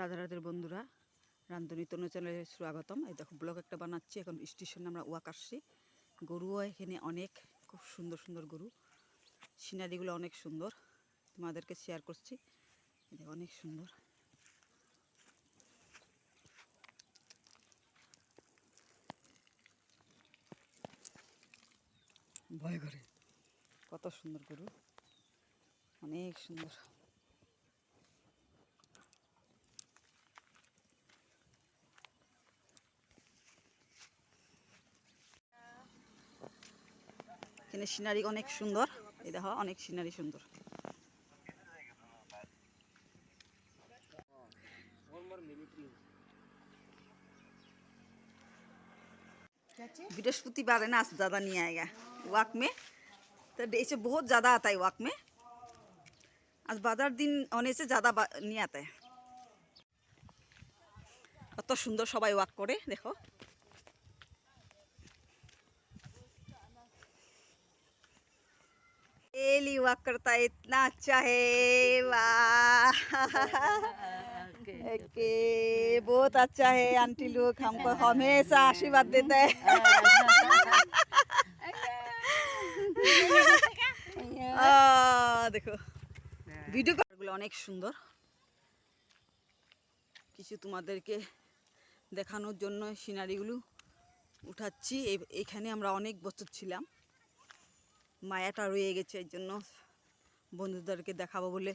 রাধা রাধের বন্ধুরা রান্ধনী তনু চ্যানেলে স্বাগতম। এই দেখো, ব্লগ একটা বানাচ্ছি। এখন স্টেশনে আমরা ওয়াক আসছি। গরুও এখানে অনেক, খুব সুন্দর সুন্দর গরু। সিনারিগুলো অনেক সুন্দর। তোমাদেরকে শেয়ার করছি। অনেক সুন্দর। ভয় করে। কত সুন্দর গরু। অনেক সুন্দর। এখানে সিনারি অনেক সুন্দর এই দেখো অনেক সিনারি সুন্দর बृहस्पतिवार है ना आज ज़्यादा नहीं आएगा वॉक में तो ऐसे बहुत ज़्यादा आता है वॉक में आज बाजार दिन होने से ज़्यादा बा- नहीं आता है কত সুন্দর সবাই ওয়াক করে দেখো डेली वॉक करता है इतना अच्छा है वाह के बहुत अच्छा है आंटी लोग हमको हमेशा आशीर्वाद देता है আহ, দেখো ভিডিও গুলো অনেক সুন্দর কিছু তোমাদেরকে দেখানোর জন্য সিনারিগুলো উঠাচ্ছি এই- এইখানে আমরা অনেক বছর ছিলাম মায়াটা রয়ে গেছে এর জন্য বন্ধুদেরকে দেখাবো বলে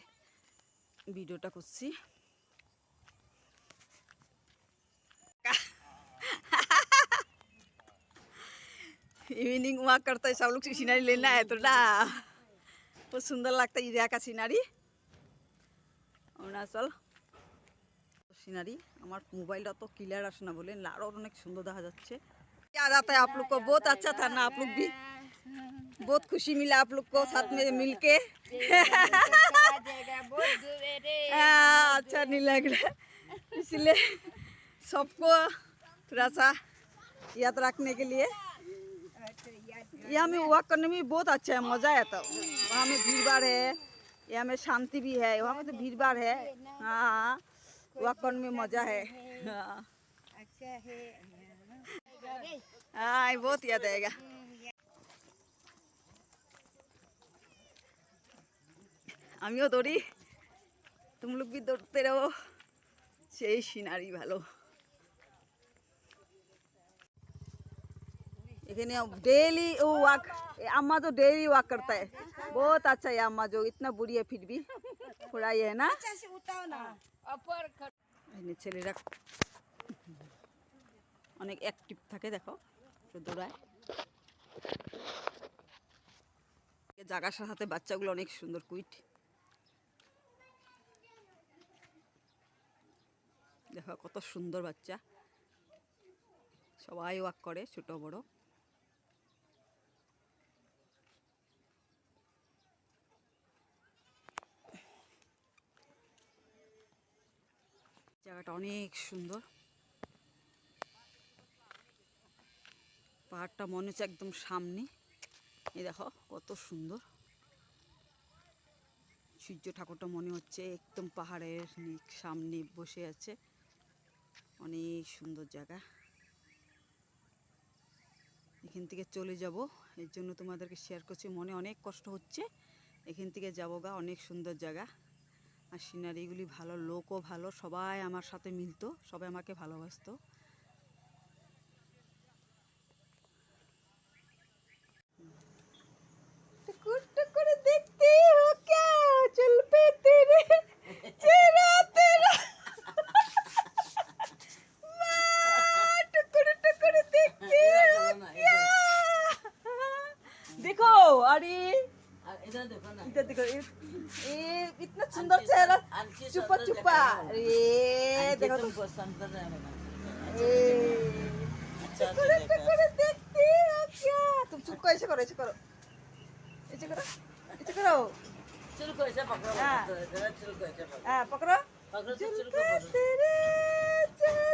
ভিডিওটা করছি इवनिंग वॉक करता है सब लोग सीनरी लेना है तो ना बहुत सुंदर लगता है इधर का सीनरी অরুণাচল সিনারি আমার মোবাইলটা তো ক্লিয়ার আসে না বলে আরও অনেক সুন্দর দেখা যাচ্ছে याद आता है आप लोग को बहुत अच्छा था ना आप लोग भी बहुत खुशी मिला आप लोग को साथ में मिल के हाँ, अच्छा नहीं लग रहा इसलिए सबको थोड़ा सा याद रखने के लिए यहाँ में वॉक करने में बहुत अच्छा है मज़ा आता है वहाँ में भीड़ भाड़ है यहाँ में शांति भी है वहाँ में तो भीड़ भाड़ है हाँ वॉक करने में मज़ा है हाँ हाँ ये बहुत याद आएगा আমিও দৌড়ি तुम लोग भी दौड़ते रहो সেই সিনারি ভালো এখানে डेली वो वॉक अम्मा तो डेली वॉक करता है बहुत अच्छा है अम्मा जो इतना बुरी है फिर भी थोड़ा ये है ना এখানে ছেলেরা অনেক অ্যাক্টিভ থাকে দেখো একটু দৌড়ায় জাগার সাথে বাচ্চাগুলো অনেক সুন্দর কুইট দেখো কত সুন্দর বাচ্চা। সবাই ওয়াক করে, ছোট, বড়। জায়গাটা অনেক সুন্দর। পাহাড়টা মনে হচ্ছে একদম সামনে। এই দেখো কত সুন্দর। সূর্য ঠাকুরটা মনে হচ্ছে একদম পাহাড়ের সামনে বসে আছে। অনেক সুন্দর জায়গা। এখান থেকে চলে যাব। এর জন্য তোমাদেরকে শেয়ার করছি। মনে অনেক কষ্ট হচ্ছে। এখান থেকে যাব গা, অনেক সুন্দর জায়গা। আর সিনারিগুলি ভালো, লোকও ভালো, সবাই আমার সাথে মিলতো, সবাই আমাকে ভালোবাসতো। देखो अरे इधर देखो ना इधर देखो ये, ये इतना सुंदर चेहरा आणखी चुपा सुंदर चुपा जगह है। अरे आणखी देखो तुम पसंद कर रहे हो ए, अच्छा टुकुर से देखा। टुकुर देखती हो क्या तुम चुप को ऐसे करो ऐसे करो ऐसे करो ऐसे करो चुल को ऐसे पकड़ो हाँ। जरा चुल को ऐसे पकड़ो हाँ पकड़ो पकड़ो तो चुल को झुमका पकड़ो तेरे चेहरे